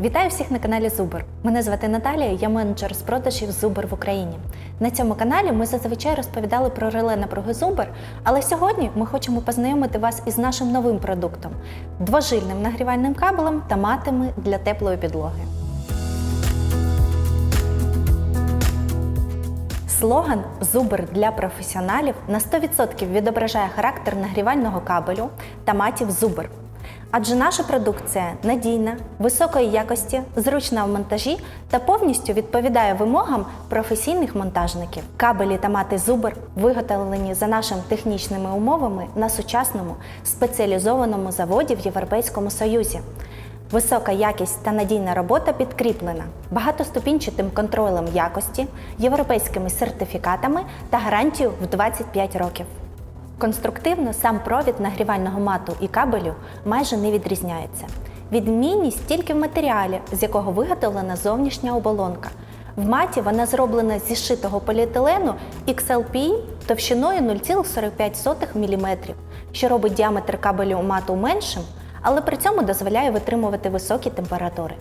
Вітаю всіх на каналі Зубр. Мене звати Наталія, я менеджер з продажів Зубр в Україні. На цьому каналі ми зазвичай розповідали про реле напруги Зубр, але сьогодні ми хочемо познайомити вас із нашим новим продуктом двожильним нагрівальним кабелем та матами для теплої підлоги. Слоган Зубр для професіоналів на 100% відображає характер нагрівального кабелю та матів Зубр. Адже наша продукція надійна, високої якості, зручна в монтажі та повністю відповідає вимогам професійних монтажників. Кабелі та мати Зубр виготовлені за нашими технічними умовами на сучасному спеціалізованому заводі в Європейському Союзі. Висока якість та надійна робота підкріплена багатоступінчатим контролем якості, європейськими сертифікатами та гарантією в 25 років. Конструктивно сам провід нагрівального мату і кабелю майже не відрізняється. Відмінність тільки в матеріалі, з якого виготовлена зовнішня оболонка. В маті вона зроблена зі шитого поліетилену XLPE товщиною 0,45 мм, що робить діаметр кабелю мату меншим, але при цьому дозволяє витримувати високі температури.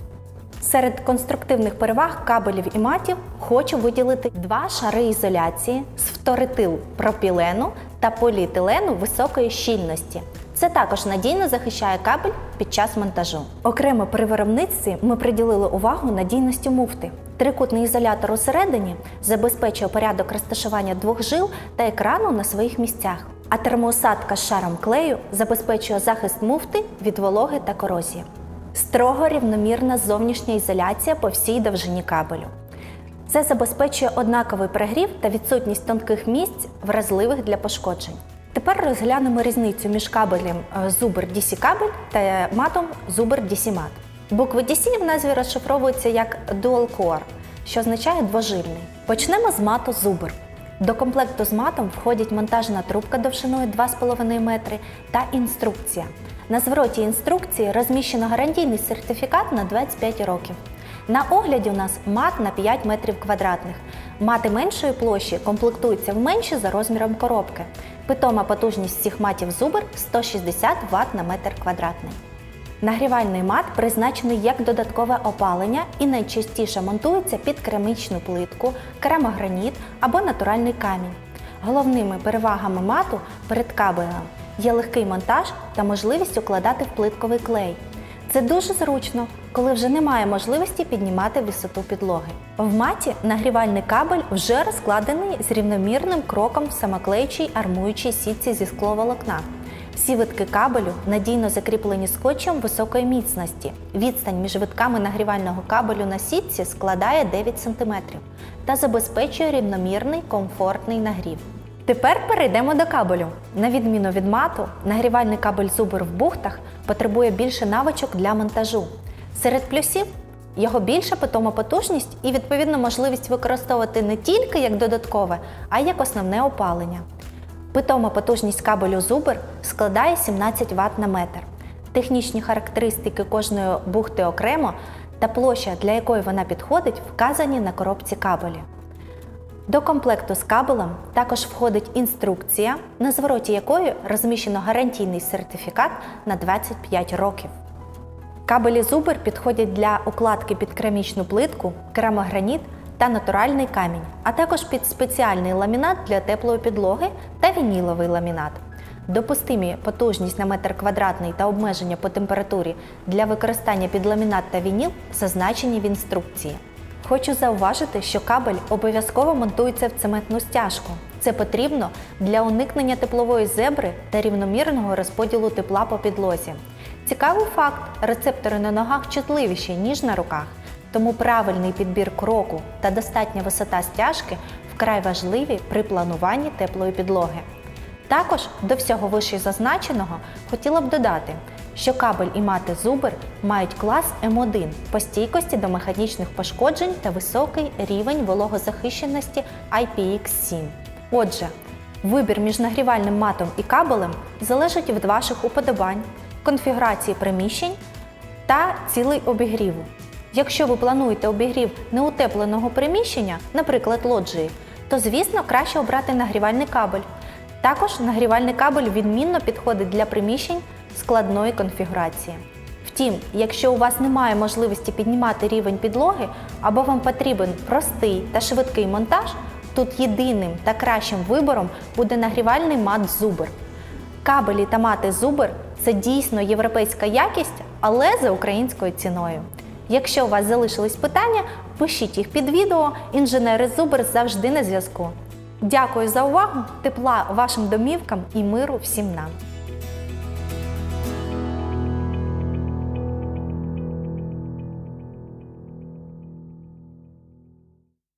Серед конструктивних переваг кабелів і матів хочу виділити два шари ізоляції з фторетил пропілену та поліетилену високої щільності. Це також надійно захищає кабель під час монтажу. Окремо при виробництві ми приділили увагу надійності муфти. Трикутний ізолятор усередині забезпечує порядок розташування двох жил та екрану на своїх місцях. А термоусадка з шаром клею забезпечує захист муфти від вологи та корозії. Строго рівномірна зовнішня ізоляція по всій довжині кабелю. Це забезпечує однаковий прогрів та відсутність тонких місць, вразливих для пошкоджень. Тепер розглянемо різницю між кабелем е, Zubr DC кабель та матом Zubr DC Mat. Букви DC в назві розшифровуються як Dual Core, що означає двожильний. Почнемо з мату Zubr. До комплекту з матом входять монтажна трубка довжиною 2,5 метри та інструкція. На звороті інструкції розміщено гарантійний сертифікат на 25 років. На огляді у нас мат на 5 метрів квадратних. Мати меншої площі комплектуються в менші за розміром коробки. Питома потужність всіх матів Зубр 160 Вт на метр квадратний. Нагрівальний мат призначений як додаткове опалення і найчастіше монтується під керамічну плитку, керамограніт або натуральний камінь. Головними перевагами мату перед кабелем є легкий монтаж та можливість укладати в плитковий клей. Це дуже зручно, коли вже немає можливості піднімати висоту підлоги. В маті нагрівальний кабель вже розкладений з рівномірним кроком в самоклеючій армуючій сітці зі скловолокна. Всі витки кабелю надійно закріплені скотчем високої міцності. Відстань між витками нагрівального кабелю на сітці складає 9 см та забезпечує рівномірний комфортний нагрів. Тепер перейдемо до кабелю. На відміну від мату, нагрівальний кабель Zubr в бухтах потребує більше навичок для монтажу. Серед плюсів його більша питома потужність і відповідно можливість використовувати не тільки як додаткове, а й як основне опалення. Питома потужність кабелю Zubr складає 17 Вт на метр. Технічні характеристики кожної бухти окремо та площа, для якої вона підходить, вказані на коробці кабелю. До комплекту з кабелем також входить інструкція, на звороті якої розміщено гарантійний сертифікат на 25 років. Кабелі Zubr підходять для укладки під керамічну плитку, керамограніт та натуральний камінь, а також під спеціальний ламінат для теплої підлоги та вініловий ламінат. Допустимі потужність на метр квадратний та обмеження по температурі для використання під ламінат та вініл зазначені в інструкції. Хочу зауважити, що кабель обов'язково монтується в цементну стяжку. Це потрібно для уникнення теплової зебри та рівномірного розподілу тепла по підлозі. Цікавий факт: рецептори на ногах чутливіші, ніж на руках, тому правильний підбір кроку та достатня висота стяжки вкрай важливі при плануванні теплої підлоги. Також до всього вище зазначеного хотіла б додати, що кабель і мати Zubr мають клас М1 по стійкості до механічних пошкоджень та високий рівень вологозахищеності IPX7. Отже, вибір між нагрівальним матом і кабелем залежить від ваших уподобань, конфігурації приміщень та цілей обігріву. Якщо ви плануєте обігрів неутепленого приміщення, наприклад, лоджії, то звісно краще обрати нагрівальний кабель. Також нагрівальний кабель відмінно підходить для приміщень складної конфігурації. Втім, якщо у вас немає можливості піднімати рівень підлоги або вам потрібен простий та швидкий монтаж, тут єдиним та кращим вибором буде нагрівальний мат Зубр. Кабелі та мати Зубр це дійсно європейська якість, але за українською ціною. Якщо у вас залишились питання, пишіть їх під відео. Інженери Зубр завжди на зв'язку. Дякую за увагу, тепла вашим домівкам і миру всім нам.